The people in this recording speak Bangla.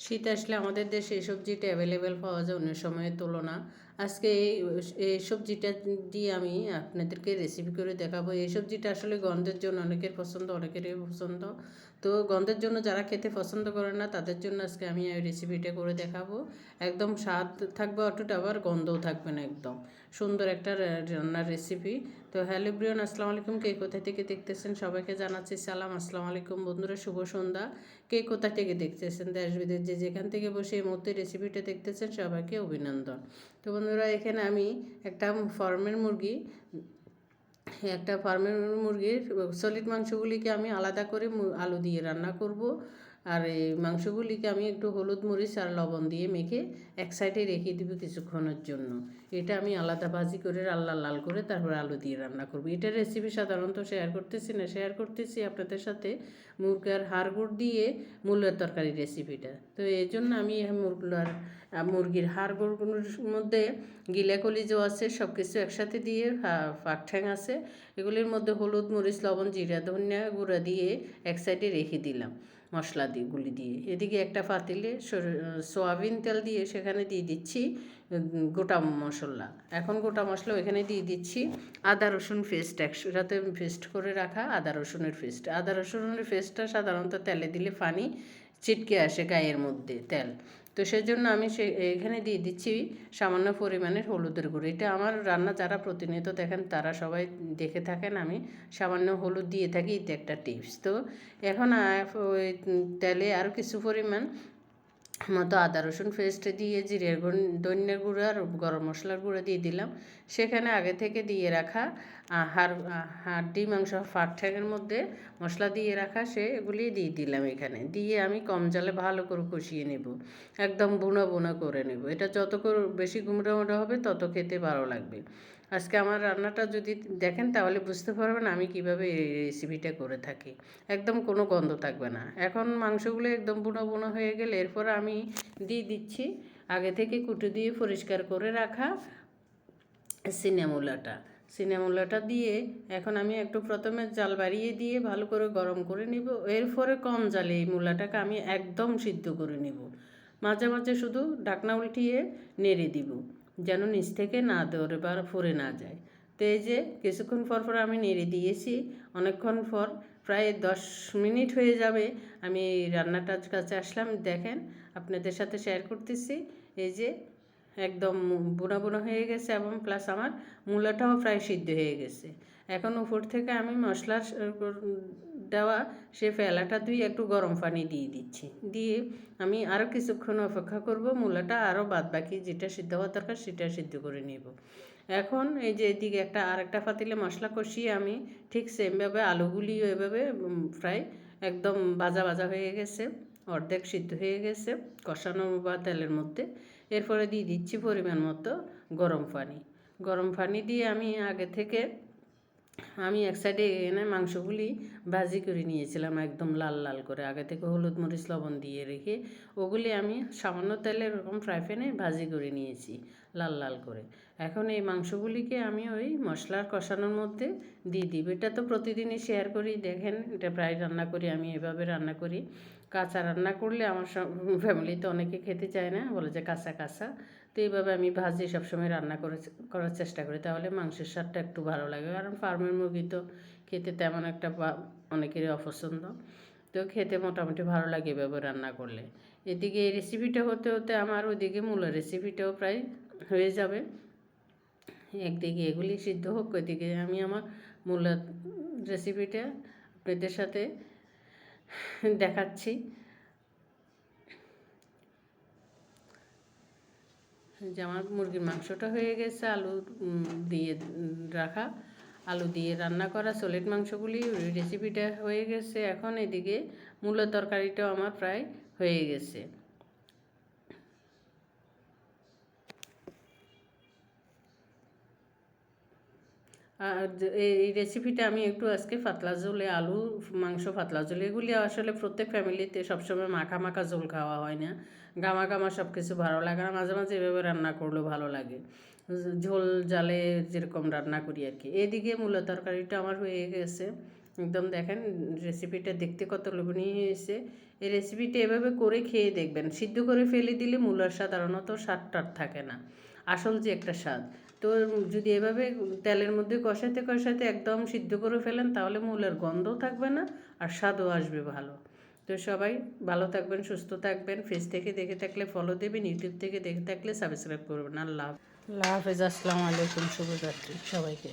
শীত আসলে আমাদের দেশে এই সবজিটা অ্যাভেলেবেল পাওয়া যায় অন্য সময়ের তুলনা আজকে এই সবজিটা দিয়ে আমি আপনাদেরকে রেসিপি করে দেখাবো। এই সবজিটা আসলে গন্ধের জন্য অনেকের পছন্দ, অনেকেরই পছন্দ। তো গন্ধের জন্য যারা খেতে পছন্দ করে না, তাদের জন্য আজকে আমি এই রেসিপিটা করে দেখাবো। একদম স্বাদ থাকবে অটুট আবার গন্ধও থাকবে না একদম। সুন্দর একটা রান্নার রেসিপি তো হ্যালো ব্রিয়ন আসসালামু আলাইকুম। কে কোথা থেকে দেখতেছেন সবাইকে জানাচ্ছি সালাম। আসসালামু আলাইকুম বন্ধুরা, শুভ সন্ধ্যা। কে কোথা থেকে দেখতেছেন? দেশ বিদেশ যে যেখান থেকে বসে এই মুহূর্তে রেসিপিটা দেখতেছেন সবাইকে অভিনন্দন। তো বন্ধুরা, এখানে আমি একটা ফার্মের মুরগি, একটা ফার্মের মুরগির সলিড মাংসগুলিকে আমি আলাদা করে আলু দিয়ে রান্না করব। আর এই মাংসগুলিকে আমি একটু হলুদ মরিচ আর লবণ দিয়ে মেখে এক সাইডে রেখে দিব কিছুক্ষণের জন্য। এটা আমি আলাদা ভাজি করে লাল লাল করে তারপর আলু দিয়ে রান্না করব। এটা রেসিপি সাধারণত শেয়ার করতেছি না। শেয়ার করতেছি আপনাদের সাথে মুরগার হাড়গুড় দিয়ে মূলের তরকারি রেসিপিটা তো এই জন্য আমি মুরগার আহ, মুরগির হাড়গুড়গুলোর মধ্যে গিলা কলিজও আছে সব কিছু একসাথে দিয়ে ফাঁক ঠ্যাং আছে এগুলির মধ্যে হলুদ, মরিচ, লবণ, জিরা, ধনিয়া গুঁড়া দিয়ে এক সাইডে রেখে দিলাম মশলা দিয়ে, গুলি দিয়ে। এদিকে একটা পাতিলে সয়াবিন তেল দিয়ে সেখানে দিয়ে দিচ্ছি গোটা মশলা। এখন গোটা মশলা এখানে দিয়ে দিচ্ছি। আদা, রসুন পেস্ট একসাথে পেস্ট করে রাখা আদা, রসুনের পেস্ট। আদা, রসুনের পেস্টটা সাধারণত তেলে দিলে পানি ছিটকে আসে গায়ের মধ্যে তেল। তো সেজন্য আমি সে, এখানে দিয়ে দিচ্ছি সামান্য পরিমাণের হলুদের গুঁড়ো। এটা আমার রান্না যারা প্রতিনিয়ত দেখেন তারা সবাই দেখে থাকেন, আমি সামান্য হলুদ দিয়ে থাকি, এটা একটা টিপস তো এখন তেলে আরও কিছু পরিমাণ মতো আদা, রসুন পেস্ট দিয়ে জিরের ধনিয়ার গুঁড়ো আর গরম মশলার গুঁড়ো দিয়ে দিলাম। সেখানে আগে থেকে দিয়ে রাখা হাড় হাড্ডি মাংস, ফাট ঠ্যাঙের মধ্যে মশলা দিয়ে রাখা সে এগুলি দিয়ে দিলাম এখানে। দিয়ে আমি কম জালে ভালো করে কষিয়ে নেব। একদম বুনো বুনো করে নেব। এটা যত বেশি গুঁড়ো মুড়ো হবে তত খেতে ভালো লাগবে। আজকে আমার রান্নাটা যদি দেখেন, তাহলে বুঝতে পারবেন আমি কীভাবে এই রেসিপিটা করে থাকি। একদম কোনো গন্ধ থাকবে না। এখন মাংসগুলো একদম বুনো বুনো হয়ে গেলে এরপর আমি দিয়ে দিচ্ছি আগে থেকে কুটু দিয়ে পরিষ্কার করে রাখা সিনেমুলাটা। সিনেমুলাটা দিয়ে এখন আমি একটু প্রথমে জাল বাড়িয়ে দিয়ে ভালো করে গরম করে নিব। এরপরে কম জালে এই মূলাটাকে আমি একদম সিদ্ধ করে নিব। মাঝে মাঝে শুধু ঢাকনা উল্টিয়ে নেড়ে দিব। যেন নিচ থেকে না দৌড়ে বা ফুরে না যায়। তো এই যে কিছুক্ষণ পর পর আমি নেড়ে দিয়েছি, অনেকক্ষণ পর প্রায় দশ মিনিট হয়ে যাবে আমি রান্নাটার কাছে আসলাম। দেখেন আপনাদের সাথে শেয়ার করতেছি, এই যে একদম বুনা বুনা হয়ে গেছে এবং প্লাস আমার মূলাটাও প্রায় সিদ্ধ হয়ে গেছে। এখন উপর থেকে আমি মশলা দেওয়া সে ফেলাটা ধুয়ে একটু গরম পানি দিয়ে দিচ্ছি। দিয়ে আমি আরও কিছুক্ষণ অপেক্ষা করব, মূলাটা আরও বাদ বাকি যেটা সিদ্ধ হওয়ার দরকার সেটা সিদ্ধ করে নেব। এখন এই যে এদিকে একটা আর একটা পাতিলে মশলা কষিয়ে আমি ঠিক সেমভাবে আলুগুলিও এভাবে প্রায় একদম ভাজা ভাজা হয়ে গেছে, অর্ধেক সিদ্ধ হয়ে গেছে কষানো বা তেলের মধ্যে। এরপরে দিয়ে দিচ্ছি পরিমাণ মতো গরম পানি। গরম পানি দিয়ে আমি আগে থেকে আমি এক সাইডে এনে মাংসগুলি ভাজি করে নিয়েছিলাম একদম লাল লাল করে। আগে থেকে হলুদ, মরিচ, লবণ দিয়ে রেখে ওগুলি আমি সামান্য তেলে এরকম ফ্রাই প্যানে ভাজি করে নিয়েছি, লাল লাল করে। এখন এই মাংসগুলিকে আমি ওই মশলার কষানোর মধ্যে দিয়ে দিব। এটা তো প্রতিদিনই শেয়ার করি, দেখেন, এটা প্রায় রান্না করি, আমি এভাবে রান্না করি। কাঁচা রান্না করলে আমার ফ্যামিলিতে অনেকে খেতে চায় না, বলে যে কাঁচা কাঁচা। তো এইভাবে আমি ভাজি সবসময় রান্না করে করার চেষ্টা করি। তাহলে মাংসের স্বাদটা একটু ভালো লাগে। কারণ ফার্মের মুরগি তো খেতে তেমন একটা অনেকেরই অপছন্দ। তো খেতে মোটামুটি ভালো লাগে এভাবে রান্না করলে। এদিকে এই রেসিপিটা হতে হতে আমার ওইদিকে মূলের রেসিপিটাও প্রায় হয়ে যাবে। একদিকে এগুলি সিদ্ধ হোক, ওইদিকে আমি আমার মূলের রেসিপিটা আপনাদের সাথে দেখাচ্ছি। যে আমার মুরগির মাংসটা হয়ে গেছে, আলু দিয়ে রাখা। আলু দিয়ে রান্না করা সোলেট মাংসগুলি রেসিপিটা হয়ে গেছে। এখন এদিকে মূলো তরকারিটাও আমার প্রায় হয়ে গেছে। আর এই রেসিপিটা আমি একটু আজকে পাতলা ঝোলে আলু, মাংস পাতলা ঝোল, এগুলি আসলে প্রত্যেক ফ্যামিলিতে সবসময় মাখা মাখা ঝোল খাওয়া হয় না। গামা গামা সব কিছু ভালো লাগে না, মাঝে মাঝে এভাবে রান্না করলেও ভালো লাগে। ঝোল জালে যেরকম রান্না করি আর কি। এদিকে মূলা তরকারিটা আমার হয়ে গেছে। একদম দেখেন রেসিপিটা দেখতে কত লোভনীয় হয়েছে। এই রেসিপিটা এভাবে করে খেয়ে দেখবেন। সিদ্ধ করে ফেলে দিলে মূলার সাধারণত স্বাদটার থাকে না। আসল যে একটা স্বাদ। তো যদি এভাবে তেলের মধ্যে কষাতে কষাতে একদম সিদ্ধ করে ফেলেন, তাহলে মূলের গন্ধও থাকবে না আর স্বাদও আসবে ভালো। তো সবাই ভালো থাকবেন, সুস্থ থাকবেন। ফেস থেকে দেখে থাকলে ফলো দেবেন ইউটিউব থেকে দেখে থাকলে সাবস্ক্রাইব করবেন। আল্লাহ আল্লাহ হাফেজ। আসসালামু আলাইকুম, শুভরাত্রি সবাইকে।